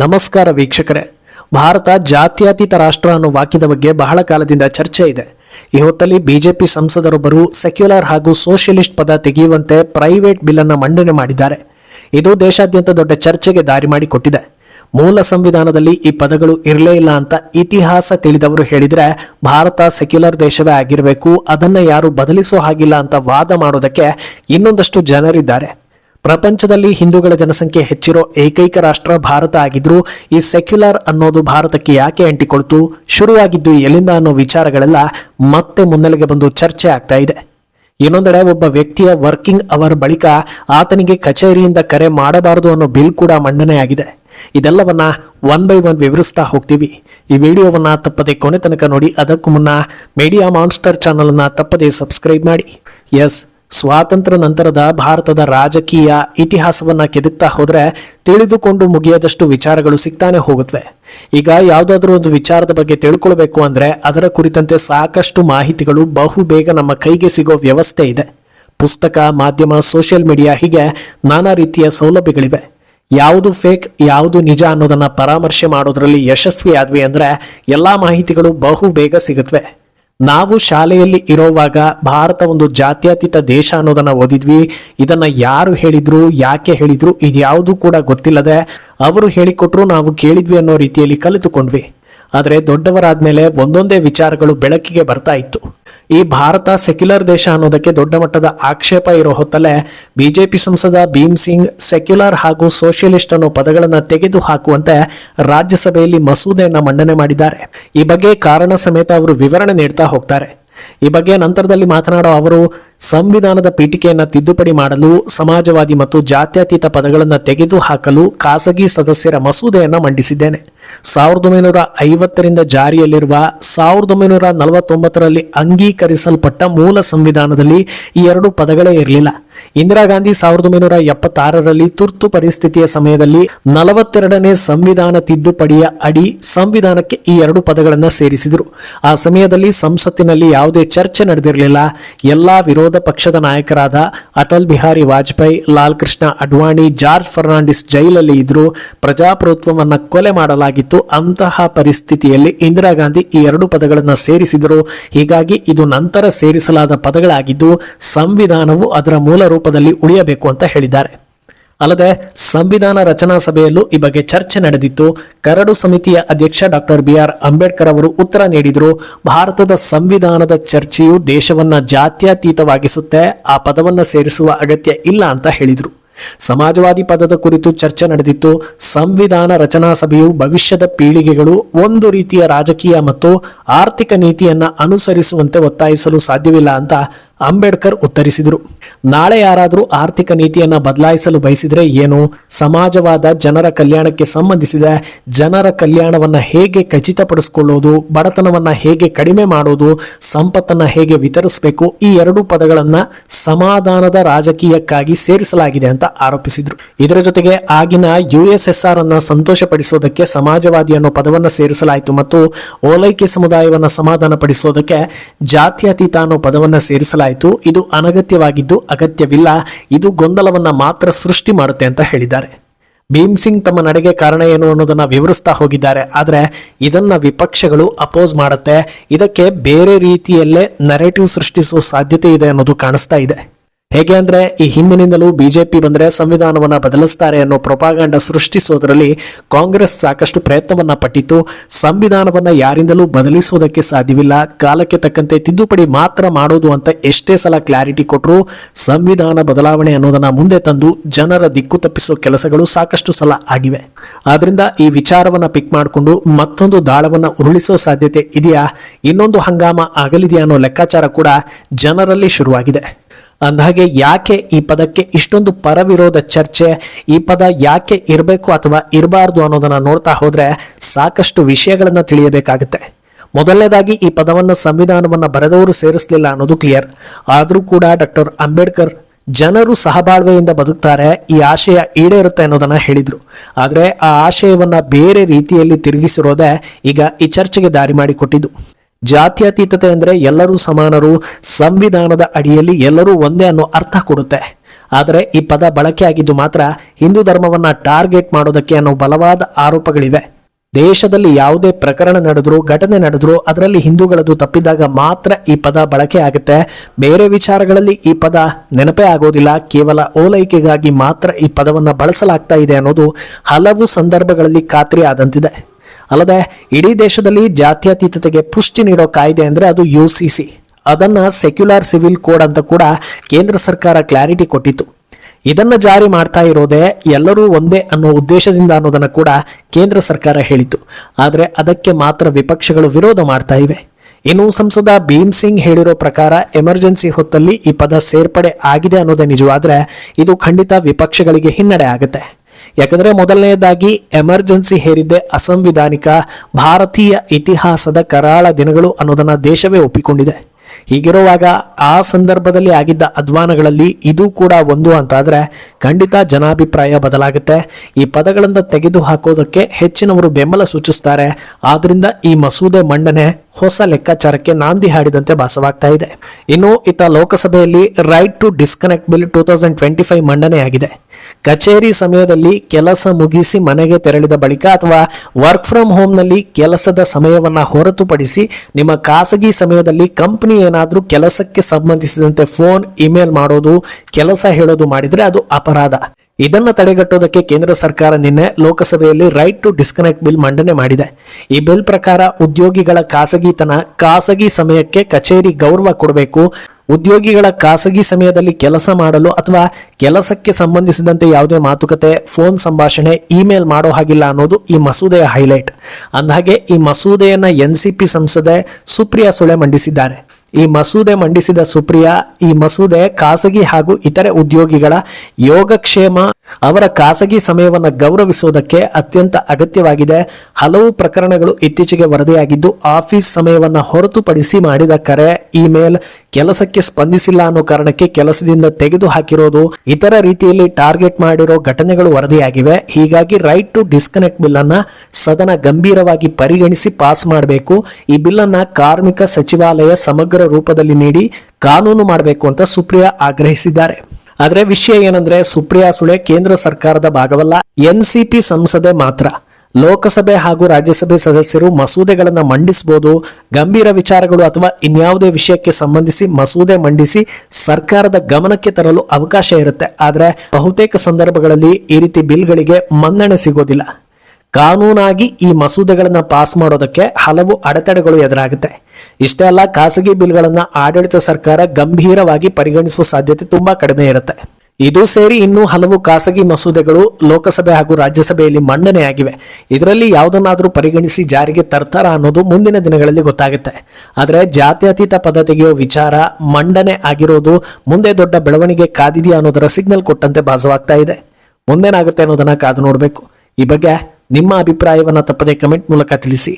ನಮಸ್ಕಾರ ವೀಕ್ಷಕರೇ. ಭಾರತ ಜಾತ್ಯತೀತ ರಾಷ್ಟ್ರ ಅನ್ನೋ ವಾಕ್ಯದ ಬಗ್ಗೆ ಬಹಳ ಕಾಲದಿಂದ ಚರ್ಚೆ ಇದೆ. ಈ ಹೊತ್ತಲ್ಲಿ ಬಿಜೆಪಿ ಸಂಸದರೊಬ್ಬರು ಸೆಕ್ಯುಲರ್ ಹಾಗೂ ಸೋಷಿಯಲಿಸ್ಟ್ ಪದ ತೆಗೆಯುವಂತೆ ಪ್ರೈವೇಟ್ ಬಿಲ್ ಅನ್ನ ಮಂಡನೆ ಮಾಡಿದ್ದಾರೆ. ಇದು ದೇಶಾದ್ಯಂತ ದೊಡ್ಡ ಚರ್ಚೆಗೆ ದಾರಿ ಮಾಡಿಕೊಟ್ಟಿದೆ. ಮೂಲ ಸಂವಿಧಾನದಲ್ಲಿ ಈ ಪದಗಳು ಇರಲೇ ಇಲ್ಲ ಅಂತ ಇತಿಹಾಸ ತಿಳಿದವರು ಹೇಳಿದ್ರೆ ಭಾರತ ಸೆಕ್ಯುಲರ್ ದೇಶವೇ ಆಗಿರಬೇಕು, ಅದನ್ನ ಯಾರು ಬದಲಿಸೋ ಹಾಗಿಲ್ಲ ಅಂತ ವಾದ ಮಾಡೋದಕ್ಕೆ ಇನ್ನೊಂದಷ್ಟು ಜನರಿದ್ದಾರೆ. ಪ್ರಪಂಚದಲ್ಲಿ ಹಿಂದೂಗಳ ಜನಸಂಖ್ಯೆ ಹೆಚ್ಚಿರೋ ಏಕೈಕ ರಾಷ್ಟ್ರ ಭಾರತ ಆಗಿದ್ರೂ ಈ ಸೆಕ್ಯುಲರ್ ಅನ್ನೋದು ಭಾರತಕ್ಕೆ ಯಾಕೆ ಅಂಟಿಕೊಳ್ತು? ಶುರುವಾಗಿದ್ದು ಎಲ್ಲಿಂದ ಅನ್ನೋ ವಿಚಾರಗಳೆಲ್ಲ ಮತ್ತೆ ಮುನ್ನೆಲೆಗೆ ಬಂದು ಚರ್ಚೆ ಆಗ್ತಾ ಇದೆ. ಇನ್ನೊಂದೆಡೆ ಒಬ್ಬ ವ್ಯಕ್ತಿಯ ವರ್ಕಿಂಗ್ ಅವರ್ ಬಳಿಕ ಆತನಿಗೆ ಕಚೇರಿಯಿಂದ ಕರೆ ಮಾಡಬಾರದು ಅನ್ನೋ ಬಿಲ್ ಕೂಡ ಮಂಡನೆಯಾಗಿದೆ ಇದೆಲ್ಲವನ್ನ ಒನ್ ಬೈ ಒನ್ ವಿವರಿಸ್ತಾ ಹೋಗ್ತೀವಿ. ಈ ವಿಡಿಯೋವನ್ನ ತಪ್ಪದೆ ಕೊನೆ ತನಕ ನೋಡಿ, ಅದಕ್ಕೂ ಮುನ್ನ ಮೀಡಿಯಾ ಮಾನ್ಸ್ಟರ್ ಚಾನಲ್ ಅನ್ನ ತಪ್ಪದೆ ಸಬ್ಸ್ಕ್ರೈಬ್ ಮಾಡಿ. ಎಸ್ ಸ್ವಾತಂತ್ರ್ಯ ನಂತರದ ಭಾರತದ ರಾಜಕೀಯ ಇತಿಹಾಸವನ್ನ ಕೆದಕ್ತಾ ಹೋದ್ರೆ ತಿಳಿದುಕೊಂಡು ಮುಗಿಯದಷ್ಟು ವಿಚಾರಗಳು ಸಿಗ್ತಾನೆ ಹೋಗುತ್ತವೆ ಈಗ ಯಾವುದಾದ್ರೂ ಒಂದು ವಿಚಾರದ ಬಗ್ಗೆ ತಿಳ್ಕೊಳ್ಬೇಕು ಅಂದ್ರೆ ಅದರ ಕುರಿತಂತೆ ಸಾಕಷ್ಟು ಮಾಹಿತಿಗಳು ಬಹು ಬೇಗ ನಮ್ಮ ಕೈಗೆ ಸಿಗೋ ವ್ಯವಸ್ಥೆ ಇದೆ. ಪುಸ್ತಕ, ಮಾಧ್ಯಮ, ಸೋಷಿಯಲ್ ಮೀಡಿಯಾ ಹೀಗೆ ನಾನಾ ರೀತಿಯ ಸೌಲಭ್ಯಗಳಿವೆ. ಯಾವುದು ಫೇಕ್, ಯಾವುದು ನಿಜ ಅನ್ನೋದನ್ನ ಪರಾಮರ್ಶೆ ಮಾಡೋದ್ರಲ್ಲಿ ಯಶಸ್ವಿ ಆದ್ವಿ ಅಂದ್ರೆ ಎಲ್ಲಾ ಮಾಹಿತಿಗಳು ಬಹು ಬೇಗ ಸಿಗುತ್ತವೆ ನಾವು ಶಾಲೆಯಲ್ಲಿ ಇರೋವಾಗ ಭಾರತ ಒಂದು ಜಾತ್ಯತೀತ ದೇಶ ಅನ್ನೋದನ್ನ ಓದಿದ್ವಿ. ಇದನ್ನ ಯಾರು ಹೇಳಿದ್ರು, ಯಾಕೆ ಹೇಳಿದ್ರು ಇದ್ಯಾವುದು ಕೂಡ ಗೊತ್ತಿಲ್ಲದೆ ಅವರು ಹೇಳಿಕೊಟ್ರು ನಾವು ಕೇಳಿದ್ವಿ ಅನ್ನೋ ರೀತಿಯಲ್ಲಿ ಕಲಿತುಕೊಂಡ್ವಿ. ಆದರೆ ದೊಡ್ಡವರಾದ್ಮೇಲೆ ಒಂದೊಂದೇ ವಿಚಾರಗಳು ಬೆಳಕಿಗೆ ಬರ್ತಾ ಇತ್ತು. ಈ ಭಾರತ ಸೆಕ್ಯುಲರ್ ದೇಶ ಅನ್ನೋದಕ್ಕೆ ದೊಡ್ಡ ಮಟ್ಟದ ಆಕ್ಷೇಪ ಇರೋ ಹೊತ್ತಲ್ಲೇ ಬಿಜೆಪಿ ಸಂಸದ ಭೀಮ್ ಸಿಂಗ್ ಸೆಕ್ಯುಲರ್ ಹಾಗೂ ಸೋಷಿಯಲಿಸ್ಟ್ ಅನ್ನೋ ಪದಗಳನ್ನು ತೆಗೆದು ಹಾಕುವಂತೆ ರಾಜ್ಯಸಭೆಯಲ್ಲಿ ಮಸೂದೆಯನ್ನು ಮಂಡನೆ ಮಾಡಿದ್ದಾರೆ. ಈ ಬಗ್ಗೆ ಕಾರಣ ಸಮೇತ ಅವರು ವಿವರಣೆ ನೀಡ್ತಾ ಹೋಗ್ತಾರೆ. ಈ ಬಗ್ಗೆ ನಂತರದಲ್ಲಿ ಮಾತನಾಡೋ ಅವರು ಸಂವಿಧಾನದ ಪೀಠಿಕೆಯನ್ನು ತಿದ್ದುಪಡಿ ಮಾಡಲು, ಸಮಾಜವಾದಿ ಮತ್ತು ಜಾತ್ಯತೀತ ಪದಗಳನ್ನು ತೆಗೆದುಹಾಕಲು ಖಾಸಗಿ ಸದಸ್ಯರ ಮಸೂದೆಯನ್ನು ಮಂಡಿಸಿದ್ದೇನೆ. ಸಾವಿರದ ಒಂಬೈನೂರ ಐವತ್ತರಿಂದ ಜಾರಿಯಲ್ಲಿರುವ ಸಾವಿರದ ಒಂಬೈನೂರ ನಲವತ್ತೊಂಬತ್ತರಲ್ಲಿ ಅಂಗೀಕರಿಸಲ್ಪಟ್ಟ ಮೂಲ ಸಂವಿಧಾನದಲ್ಲಿ ಈ ಎರಡು ಪದಗಳೇ ಇರಲಿಲ್ಲ. ಇಂದಿರಾ ಗಾಂಧಿ ಸಾವಿರದ ಒಂಬೈನೂರ ಎಪ್ಪತ್ತಾರರಲ್ಲಿ ತುರ್ತು ಪರಿಸ್ಥಿತಿಯ ಸಮಯದಲ್ಲಿ ನಲವತ್ತೆರಡನೇ ಸಂವಿಧಾನ ತಿದ್ದುಪಡಿಯ ಅಡಿ ಸಂವಿಧಾನಕ್ಕೆ ಈ ಎರಡು ಪದಗಳನ್ನು ಸೇರಿಸಿದರು. ಆ ಸಮಯದಲ್ಲಿ ಸಂಸತ್ತಿನಲ್ಲಿ ಯಾವುದೇ ಚರ್ಚೆ ನಡೆದಿರಲಿಲ್ಲ. ಎಲ್ಲಾ ವಿರೋಧ ಪಕ್ಷದ ನಾಯಕರಾದ ಅಟಲ್ ಬಿಹಾರಿ ವಾಜಪೇಯಿ, ಲಾಲ್ ಕೃಷ್ಣ ಅಡ್ವಾಣಿ, ಜಾರ್ಜ್ ಫರ್ನಾಂಡಿಸ್ ಜೈಲಲ್ಲಿ ಇದ್ರು ಪ್ರಜಾಪ್ರಭುತ್ವವನ್ನು ಕೊಲೆ ಮಾಡಲಾಗಿತ್ತು. ಅಂತಹ ಪರಿಸ್ಥಿತಿಯಲ್ಲಿ ಇಂದಿರಾ ಗಾಂಧಿ ಈ ಎರಡು ಪದಗಳನ್ನು ಸೇರಿಸಿದರು. ಹೀಗಾಗಿ ಇದು ನಂತರ ಸೇರಿಸಲಾದ ಪದಗಳಾಗಿದ್ದು, ಸಂವಿಧಾನವು ಅದರ ಮೂಲ ರೂಪದಲ್ಲಿ ಉಳಿಯಬೇಕು ಅಂತ ಹೇಳಿದ್ದಾರೆ. ಅಲ್ಲದೆ ಸಂವಿಧಾನ ರಚನಾ ಸಭೆಯಲ್ಲೂ ಈ ಬಗ್ಗೆ ಚರ್ಚೆ ನಡೆದಿತ್ತು. ಕರಡು ಸಮಿತಿಯ ಅಧ್ಯಕ್ಷ ಡಾಕ್ಟರ್ ಬಿ ಆರ್ ಅಂಬೇಡ್ಕರ್ ಅವರು ಉತ್ತರ ನೀಡಿದರು, ಭಾರತದ ಸಂವಿಧಾನದ ಚರ್ಚೆಯು ದೇಶವನ್ನ ಜಾತ್ಯತೀತವಾಗಿಸುತ್ತೆ, ಆ ಪದವನ್ನು ಸೇರಿಸುವ ಅಗತ್ಯ ಇಲ್ಲ ಅಂತ ಹೇಳಿದರು. ಸಮಾಜವಾದಿ ಪದದ ಕುರಿತು ಚರ್ಚೆ ನಡೆದಿತ್ತು. ಸಂವಿಧಾನ ರಚನಾ ಸಭೆಯು ಭವಿಷ್ಯದ ಪೀಳಿಗೆಗಳು ಒಂದು ರೀತಿಯ ರಾಜಕೀಯ ಮತ್ತು ಆರ್ಥಿಕ ನೀತಿಯನ್ನ ಅನುಸರಿಸುವಂತೆ ಒತ್ತಾಯಿಸಲು ಸಾಧ್ಯವಿಲ್ಲ ಅಂತ ಅಂಬೇಡ್ಕರ್ ಉತ್ತರಿಸಿದರು. ನಾಳೆ ಯಾರಾದರೂ ಆರ್ಥಿಕ ನೀತಿಯನ್ನ ಬದಲಾಯಿಸಲು ಬಯಸಿದರೆ ಏನು? ಸಮಾಜವಾದ ಜನರ ಕಲ್ಯಾಣಕ್ಕೆ ಸಂಬಂಧಿಸಿದ ಜನರ ಕಲ್ಯಾಣವನ್ನ ಹೇಗೆ ಖಚಿತಪಡಿಸಿಕೊಳ್ಳೋದು? ಬಡತನವನ್ನ ಹೇಗೆ ಕಡಿಮೆ ಮಾಡೋದು? ಸಂಪತ್ತನ್ನ ಹೇಗೆ ವಿತರಿಸಬೇಕು? ಈ ಎರಡು ಪದಗಳನ್ನ ಸಮಾಧಾನದ ರಾಜಕೀಯಕ್ಕಾಗಿ ಸೇರಿಸಲಾಗಿದೆ ಅಂತ ಆರೋಪಿಸಿದ್ರು. ಇದರ ಜೊತೆಗೆ ಆಗಿನ ಯು ಎಸ್ ಅನ್ನ ಸಂತೋಷಪಡಿಸೋದಕ್ಕೆ ಸಮಾಜವಾದಿ ಅನ್ನೋ ಪದವನ್ನ ಸೇರಿಸಲಾಯಿತು ಮತ್ತು ಓಲೈಕೆ ಸಮುದಾಯವನ್ನ ಸಮಾಧಾನ ಪಡಿಸೋದಕ್ಕೆ ಜಾತ್ಯತೀತ ಅನ್ನೋ ಪದವನ್ನ ಸೇರಿಸಲಾಯಿತು. ಇದು ಅನಗತ್ಯವಾಗಿದ್ದು ಅಗತ್ಯವಿಲ್ಲ, ಇದು ಗೊಂದಲವನ್ನ ಮಾತ್ರ ಸೃಷ್ಟಿ ಮಾಡುತ್ತೆ ಅಂತ ಹೇಳಿದ್ದಾರೆ. ಭೀಮ್ ಸಿಂಗ್ ತಮ್ಮ ನಡೆಗೆ ಕಾರಣ ಏನು ಅನ್ನೋದನ್ನ ವಿವರಿಸ್ತಾ ಹೋಗಿದ್ದಾರೆ, ಆದರೆ ಇದನ್ನ ವಿಪಕ್ಷಗಳು ಅಪೋಸ್ ಮಾಡುತ್ತೆ. ಇದಕ್ಕೆ ಬೇರೆ ರೀತಿಯಲ್ಲೇ ನರೇಟಿವ್ ಸೃಷ್ಟಿಸುವ ಸಾಧ್ಯತೆ ಇದೆ ಅನ್ನೋದು ಕಾಣಿಸ್ತಾ ಇದೆ. ಹೇಗೆ ಅಂದ್ರೆ ಈ ಹಿಂದಿನಿಂದಲೂ ಬಿಜೆಪಿ ಬಂದ್ರೆ ಸಂವಿಧಾನವನ್ನ ಬದಲಿಸ್ತಾರೆ ಅನ್ನೋ ಪ್ರೊಪಾಗಂಡ ಸೃಷ್ಟಿಸೋದ್ರಲ್ಲಿ ಕಾಂಗ್ರೆಸ್ ಸಾಕಷ್ಟು ಪ್ರಯತ್ನವನ್ನ ಪಟ್ಟಿತ್ತು. ಸಂವಿಧಾನವನ್ನ ಯಾರಿಂದಲೂ ಬದಲಿಸೋದಕ್ಕೆ ಸಾಧ್ಯವಿಲ್ಲ. ಕಾಲಕ್ಕೆ ತಕ್ಕಂತೆ ತಿದ್ದುಪಡಿ ಮಾತ್ರ ಮಾಡೋದು ಅಂತ ಎಷ್ಟೇ ಸಲ ಕ್ಲಾರಿಟಿ ಕೊಟ್ಟರು ಸಂವಿಧಾನ ಬದಲಾವಣೆ ಅನ್ನೋದನ್ನ ಮುಂದೆ ತಂದು ಜನರ ದಿಕ್ಕು ತಪ್ಪಿಸೋ ಕೆಲಸಗಳು ಸಾಕಷ್ಟು ಸಲ ಆಗಿವೆ. ಆದ್ರಿಂದ ಈ ವಿಚಾರವನ್ನ ಪಿಕ್ ಮಾಡಿಕೊಂಡು ಮತ್ತೊಂದು ದಾಳವನ್ನ ಉರುಳಿಸೋ ಸಾಧ್ಯತೆ ಇದೆಯಾ? ಇನ್ನೊಂದು ಹಂಗಾಮ ಆಗಲಿದೆಯಾ ಅನ್ನೋ ಲೆಕ್ಕಾಚಾರ ಕೂಡ ಜನರಲ್ಲಿ ಶುರುವಾಗಿದೆ. ಅಂದಹಾಗೆ ಯಾಕೆ ಈ ಪದಕ್ಕೆ ಇಷ್ಟೊಂದು ಪರವಿರೋಧ ಚರ್ಚೆ, ಈ ಪದ ಯಾಕೆ ಇರಬೇಕು ಅಥವಾ ಇರಬಾರ್ದು ಅನ್ನೋದನ್ನ ನೋಡ್ತಾ ಹೋದ್ರೆ ಸಾಕಷ್ಟು ವಿಷಯಗಳನ್ನ ತಿಳಿಯಬೇಕಾಗುತ್ತೆ. ಮೊದಲನೇದಾಗಿ ಈ ಪದವನ್ನು ಸಂವಿಧಾನವನ್ನ ಬರೆದವರು ಸೇರಿಸಲಿಲ್ಲ ಅನ್ನೋದು ಕ್ಲಿಯರ್ ಆದರೂ ಕೂಡ ಡಾಕ್ಟರ್ ಅಂಬೇಡ್ಕರ್ ಜನರು ಸಹಬಾಳ್ವೆಯಿಂದ ಬದುಕ್ತಾರೆ, ಈ ಆಶಯ ಈಡೇರುತ್ತೆ ಅನ್ನೋದನ್ನ ಹೇಳಿದ್ರು. ಆದ್ರೆ ಆ ಆಶಯವನ್ನ ಬೇರೆ ರೀತಿಯಲ್ಲಿ ತಿರುಗಿಸಿರೋದೇ ಈಗ ಈ ಚರ್ಚೆಗೆ ದಾರಿ ಮಾಡಿಕೊಟ್ಟಿದ್ದು. ಜಾತ್ಯತೀತತೆ ಅಂದ್ರೆ ಎಲ್ಲರೂ ಸಮಾನರು, ಸಂವಿಧಾನದ ಅಡಿಯಲ್ಲಿ ಎಲ್ಲರೂ ಒಂದೇ ಅನ್ನೋ ಅರ್ಥ ಕೊಡುತ್ತೆ. ಆದರೆ ಈ ಪದ ಬಳಕೆಯಾಗಿದ್ದು ಮಾತ್ರ ಹಿಂದೂ ಧರ್ಮವನ್ನ ಟಾರ್ಗೆಟ್ ಮಾಡೋದಕ್ಕೆ ಅನ್ನೋ ಬಲವಾದ ಆರೋಪಗಳಿವೆ. ದೇಶದಲ್ಲಿ ಯಾವುದೇ ಪ್ರಕರಣ ನಡೆದ್ರು, ಘಟನೆ ನಡೆದ್ರು ಅದರಲ್ಲಿ ಹಿಂದೂಗಳದು ತಪ್ಪಿದಾಗ ಮಾತ್ರ ಈ ಪದ ಬಳಕೆ ಆಗುತ್ತೆ. ಬೇರೆ ವಿಚಾರಗಳಲ್ಲಿ ಈ ಪದ ನೆನಪೇ ಆಗೋದಿಲ್ಲ. ಕೇವಲ ಓಲೈಕೆಗಾಗಿ ಮಾತ್ರ ಈ ಪದವನ್ನು ಬಳಸಲಾಗ್ತಾ ಇದೆ ಅನ್ನೋದು ಹಲವು ಸಂದರ್ಭಗಳಲ್ಲಿ ಖಾತ್ರಿ ಆದಂತಿದೆ ಅಲ್ಲದೆ ಇಡೀ ದೇಶದಲ್ಲಿ ಜಾತ್ಯತೀತತೆಗೆ ಪುಷ್ಟಿ ನೀಡೋ ಕಾಯ್ದೆ ಅಂದರೆ ಅದು ಯು ಸಿ ಸಿ. ಅದನ್ನು ಸೆಕ್ಯುಲರ್ ಸಿವಿಲ್ ಕೋಡ್ ಅಂತ ಕೂಡ ಕೇಂದ್ರ ಸರ್ಕಾರ ಕ್ಲಾರಿಟಿ ಕೊಟ್ಟಿತ್ತು. ಇದನ್ನು ಜಾರಿ ಮಾಡ್ತಾ ಇರೋದೇ ಎಲ್ಲರೂ ಒಂದೇ ಅನ್ನೋ ಉದ್ದೇಶದಿಂದ ಅನ್ನೋದನ್ನು ಕೂಡ ಕೇಂದ್ರ ಸರ್ಕಾರ ಹೇಳಿತು ಆದರೆ ಅದಕ್ಕೆ ಮಾತ್ರ ವಿಪಕ್ಷಗಳು ವಿರೋಧ ಮಾಡ್ತಾ ಇವೆ. ಇನ್ನು ಸಂಸದ ಭೀಮ್ ಸಿಂಗ್ ಹೇಳಿರೋ ಪ್ರಕಾರ ಎಮರ್ಜೆನ್ಸಿ ಹೊತ್ತಲ್ಲಿ ಈ ಪದ ಸೇರ್ಪಡೆ ಆಗಿದೆ ಅನ್ನೋದೇ ನಿಜವಾದರೆ ಇದು ಖಂಡಿತ ವಿಪಕ್ಷಗಳಿಗೆ ಹಿನ್ನಡೆ ಆಗುತ್ತೆ. ಯಾಕಂದ್ರೆ ಮೊದಲನೆಯದಾಗಿ ಎಮರ್ಜೆನ್ಸಿ ಹೇರಿದ್ದೆ ಅಸಂವಿಧಾನಿಕ ಭಾರತೀಯ ಇತಿಹಾಸದ ಕರಾಳ ದಿನಗಳು ಅನ್ನೋದನ್ನು ದೇಶವೇ ಒಪ್ಪಿಕೊಂಡಿದೆ. ಹೀಗಿರುವಾಗ ಆ ಸಂದರ್ಭದಲ್ಲಿ ಆಗಿದ್ದ ಅಧ್ವಾನಗಳಲ್ಲಿ ಇದು ಕೂಡ ಒಂದು ಅಂತಾದರೆ ಖಂಡಿತ ಜನಾಭಿಪ್ರಾಯ ಬದಲಾಗುತ್ತೆ. ಈ ಪದಗಳನ್ನು ತೆಗೆದು ಹಾಕೋದಕ್ಕೆ ಹೆಚ್ಚಿನವರು ಬೆಂಬಲ ಸೂಚಿಸ್ತಾರೆ. ಆದ್ದರಿಂದ ಈ ಮಸೂದೆ ಮಂಡನೆ ಹೊಸ ಲೆಕ್ಕಾಚಾರಕ್ಕೆ ನಾಂದಿ ಹಾಡಿದಂತೆ ಭಾಸವಾಗ್ತಾ ಇನ್ನು ಇತ್ತ ಲೋಕಸಭೆಯಲ್ಲಿ right to disconnect bill two thousand twenty five ಮಂಡನೆಯಾಗಿದೆ. ಕಚೇರಿ ಸಮಯದಲ್ಲಿ ಕೆಲಸ ಮುಗಿಸಿ ಮನೆಗೆ ತೆರಳಿದ ಬಳಿಕ ಅಥವಾ ವರ್ಕ್ ಫ್ರಮ್ ಹೋಮ್ನಲ್ಲಿ ಕೆಲಸದ ಸಮಯವನ್ನು ಹೊರತುಪಡಿಸಿ ನಿಮ್ಮ ಖಾಸಗಿ ಸಮಯದಲ್ಲಿ ಕಂಪನಿ ಏನಾದರೂ ಕೆಲಸಕ್ಕೆ ಸಂಬಂಧಿಸಿದಂತೆ ಫೋನ್ ಇಮೇಲ್ ಮಾಡೋದು, ಕೆಲಸ ಹೇಳೋದು ಮಾಡಿದರೆ ಅದು ಅಪರಾಧ. ಇದನ್ನ ತಡೆಗಟ್ಟೋದಕ್ಕೆ ಕೇಂದ್ರ ಸರ್ಕಾರ ನಿನ್ನೆ ಲೋಕಸಭೆಯಲ್ಲಿ ರೈಟ್ ಟು ಡಿಸ್ಕನೆಕ್ಟ್ ಬಿಲ್ ಮಂಡನೆ ಮಾಡಿದೆ. ಈ ಬಿಲ್ ಪ್ರಕಾರ ಉದ್ಯೋಗಿಗಳ ಖಾಸಗಿತನ ಖಾಸಗಿ ಸಮಯಕ್ಕೆ ಕಚೇರಿ ಗೌರವ ಕೊಡಬೇಕು. ಉದ್ಯೋಗಿಗಳ ಖಾಸಗಿ ಸಮಯದಲ್ಲಿ ಕೆಲಸ ಮಾಡಲು ಅಥವಾ ಕೆಲಸಕ್ಕೆ ಸಂಬಂಧಿಸಿದಂತೆ ಯಾವುದೇ ಮಾತುಕತೆ ಫೋನ್ ಸಂಭಾಷಣೆ ಇಮೇಲ್ ಮಾಡೋ ಹಾಗಿಲ್ಲ ಅನ್ನೋದು ಈ ಮಸೂದೆಯ ಹೈಲೈಟ್ ಅಂದಹಾಗೆ ಈ ಮಸೂದೆಯನ್ನ ಎನ್ಸಿಪಿ ಸಂಸದೆ ಸುಪ್ರಿಯಾ ಸುಳೆ ಮಂಡಿಸಿದ್ದಾರೆ. ಈ ಮಸೂದೆ ಮಂಡಿಸಿದ ಸುಪ್ರಿಯಾ ಈ ಮಸೂದೆ ಖಾಸಗಿ ಹಾಗೂ ಇತರೆ ಉದ್ಯೋಗಿಗಳ ಯೋಗಕ್ಷೇಮ ಅವರ ಖಾಸಗಿ ಸಮಯವನ್ನು ಗೌರವಿಸುವುದಕ್ಕೆ ಅತ್ಯಂತ ಅಗತ್ಯವಾಗಿದೆ. ಹಲವು ಪ್ರಕರಣಗಳು ಇತ್ತೀಚೆಗೆ ವರದಿಯಾಗಿದ್ದು, ಆಫೀಸ್ ಸಮಯವನ್ನು ಹೊರತುಪಡಿಸಿ ಮಾಡಿದ ಕರೆ, ಇಮೇಲ್ ಕೆಲಸಕ್ಕೆ ಸ್ಪಂದಿಸಿಲ್ಲ ಅನ್ನೋ ಕಾರಣಕ್ಕೆ ಕೆಲಸದಿಂದ ತೆಗೆದು ಹಾಕಿರೋದು ಇತರ ರೀತಿಯಲ್ಲಿ ಟಾರ್ಗೆಟ್ ಮಾಡಿರೋ ಘಟನೆಗಳು ವರದಿಯಾಗಿವೆ. ಹೀಗಾಗಿ ರೈಟ್ ಟು ಡಿಸ್ಕನೆಕ್ಟ್ ಬಿಲ್ ಅನ್ನ ಸದನ ಗಂಭೀರವಾಗಿ ಪರಿಗಣಿಸಿ ಪಾಸ್ ಮಾಡಬೇಕು. ಈ ಬಿಲ್ ಅನ್ನ ಕಾರ್ಮಿಕ ಸಚಿವಾಲಯ ಸಮಗ್ರ ರೂಪದಲ್ಲಿ ನೀಡಿ ಕಾನೂನು ಮಾಡಬೇಕು ಅಂತ ಸುಪ್ರಿಯಾ ಆಗ್ರಹಿಸಿದ್ದಾರೆ. ಆದ್ರೆ ವಿಷಯ ಏನಂದ್ರೆ ಸುಪ್ರಿಯಾ ಸುಳೆ ಕೇಂದ್ರ ಸರ್ಕಾರದ ಭಾಗವಲ್ಲ. ಎನ್ಸಿಪಿ ಸಂಸದೆ ಮಾತ್ರ. ಲೋಕಸಭೆ ಹಾಗೂ ರಾಜ್ಯಸಭೆ ಸದಸ್ಯರು ಮಸೂದೆಗಳನ್ನು ಮಂಡಿಸಬಹುದು ಗಂಭೀರ ವಿಚಾರಗಳು ಅಥವಾ ಇನ್ಯಾವುದೇ ವಿಷಯಕ್ಕೆ ಸಂಬಂಧಿಸಿ ಮಸೂದೆ ಮಂಡಿಸಿ ಸರ್ಕಾರದ ಗಮನಕ್ಕೆ ತರಲು ಅವಕಾಶ ಇರುತ್ತೆ. ಆದರೆ ಬಹುತೇಕ ಸಂದರ್ಭಗಳಲ್ಲಿ ಈ ರೀತಿ ಬಿಲ್ಗಳಿಗೆ ಮನ್ನಣೆ ಸಿಗೋದಿಲ್ಲ. ಕಾನೂನಾಗಿ ಈ ಮಸೂದೆಗಳನ್ನು ಪಾಸ್ ಮಾಡೋದಕ್ಕೆ ಹಲವು ಅಡೆತಡೆಗಳು ಎದುರಾಗುತ್ತೆ. ಇಷ್ಟೇ ಅಲ್ಲ, ಖಾಸಗಿ ಬಿಲ್ಗಳನ್ನು ಆಡಳಿತ ಸರ್ಕಾರ ಗಂಭೀರವಾಗಿ ಪರಿಗಣಿಸುವ ಸಾಧ್ಯತೆ ತುಂಬಾ ಕಡಿಮೆ ಇರುತ್ತೆ. ಇದು ಸೇರಿ ಇನ್ನೂ ಹಲವು ಖಾಸಗಿ ಮಸೂದೆಗಳು ಲೋಕಸಭೆ ಹಾಗೂ ರಾಜ್ಯಸಭೆಯಲ್ಲಿ ಮಂಡನೆಯಾಗಿವೆ ಇದರಲ್ಲಿ ಯಾವುದನ್ನಾದರೂ ಪರಿಗಣಿಸಿ ಜಾರಿಗೆ ತರ್ತಾರ ಅನ್ನೋದು ಮುಂದಿನ ದಿನಗಳಲ್ಲಿ ಗೊತ್ತಾಗುತ್ತೆ. ಆದರೆ ಜಾತ್ಯತೀತ ಪದ ತೆಗೆಯುವ ವಿಚಾರ, ಮಂಡನೆ ಆಗಿರೋದು ಮುಂದೆ ದೊಡ್ಡ ಬೆಳವಣಿಗೆ ಕಾದಿದೆಯಾ ಅನ್ನೋದರ ಸಿಗ್ನಲ್ ಕೊಟ್ಟಂತೆ ಭಾಸವಾಗ್ತಾ ಇದೆ. ಮುಂದೇನಾಗುತ್ತೆ ಅನ್ನೋದನ್ನ ಕಾದು ನೋಡಬೇಕು. ಈ ಬಗ್ಗೆ ನಿಮ್ಮ ಅಭಿಪ್ರಾಯವನ್ನು ತಪ್ಪದೆ ಕಮೆಂಟ್ ಮೂಲಕ ತಿಳಿಸಿ.